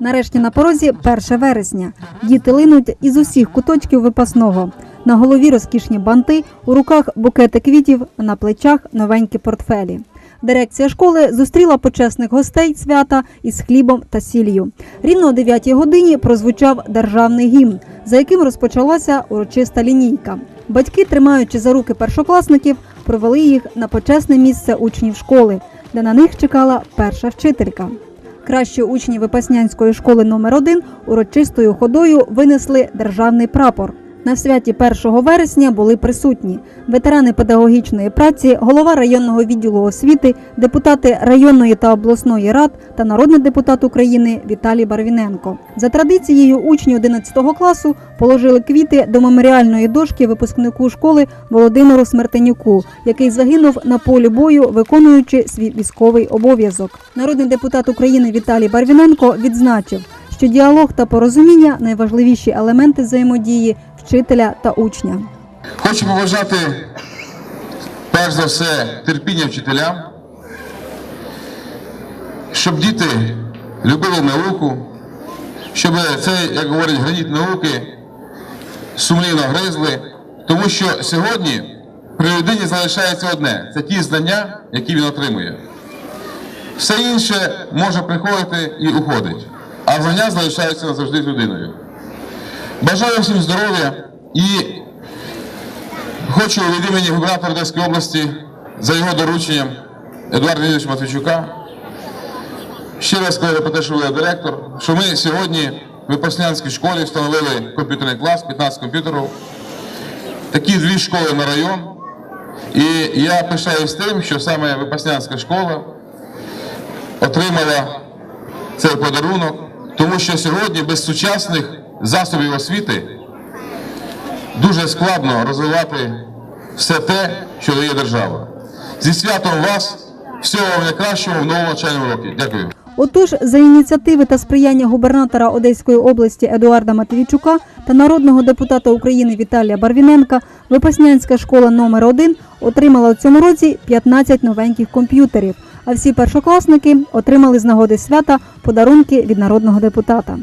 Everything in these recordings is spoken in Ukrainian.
Нарешті на порозі 1 вересня. Діти линуть із усіх куточків випасного. На голові розкішні банти, у руках букети квітів, на плечах новенькі портфелі. Дирекція школи зустріла почесних гостей свята із хлібом та сіллю. Рівно о 9 годині прозвучав державний гімн, за яким розпочалася урочиста лінійка. Батьки, тримаючи за руки першокласників, провели їх на почесне місце учнів школи, де на них чекала перша вчителька. Кращі учні Випаснянської школи номер 1 урочистою ходою винесли державний прапор. На святі 1 вересня були присутні ветерани педагогічної праці, голова районного відділу освіти, депутати районної та обласної рад та народний депутат України Віталій Барвіненко. За традицією, учні 11 класу положили квіти до меморіальної дошки випускнику школи Володимиру Смертенюку, який загинув на полі бою, виконуючи свій військовий обов'язок. Народний депутат України Віталій Барвіненко відзначив, що діалог та порозуміння найважливіші елементи взаємодії вчителя та учня. Хочу побажати перш за все терпіння вчителям, щоб діти любили науку, щоб це, як говорять, граніт науки сумлінно гризли, тому що сьогодні при людині залишається одне це ті знання, які він отримує. Все інше може приходити і уходить, а знання залишаються назавжди з людиною. Бажаю всім здоров'я і хочу від імені губернатора Одеської області за його дорученням Едуарда Леонідовича Матвійчука ще раз сказати про те, що ви директор, що ми сьогодні в Випаснянській школі встановили комп'ютерний клас, 15 комп'ютерів, такі дві школи на район. І я пишаюсь тим, що саме Випаснянська школа отримала цей подарунок, тому що сьогодні без сучасних засобів освіти дуже складно розвивати все те, що дає держава. Зі святом вас, всього найкращого в новому навчальному році. Дякую. Отож, за ініціативи та сприяння губернатора Одеської області Едуарда Матвійчука та народного депутата України Віталія Барвіненка, Випаснянська школа номер 1 отримала у цьому році 15 новеньких комп'ютерів. А всі першокласники отримали з нагоди свята подарунки від народного депутата.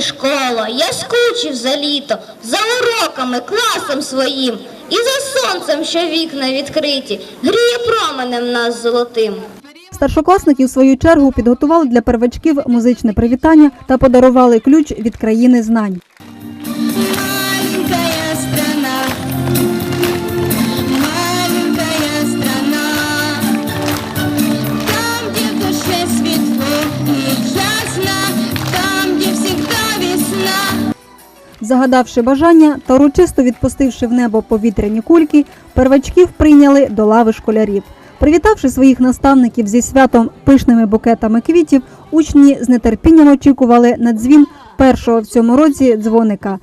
Школа! Я скучив за літо, за уроками, класом своїм і за сонцем, що вікна відкриті, гріє променем нас золотим. Старшокласники в свою чергу підготували для первачків музичне привітання та подарували ключ від країни знань. Загадавши бажання та урочисто відпустивши в небо повітряні кульки, первачків прийняли до лави школярів. Привітавши своїх наставників зі святом пишними букетами квітів, учні з нетерпінням очікували на дзвін першого в цьому році дзвоника.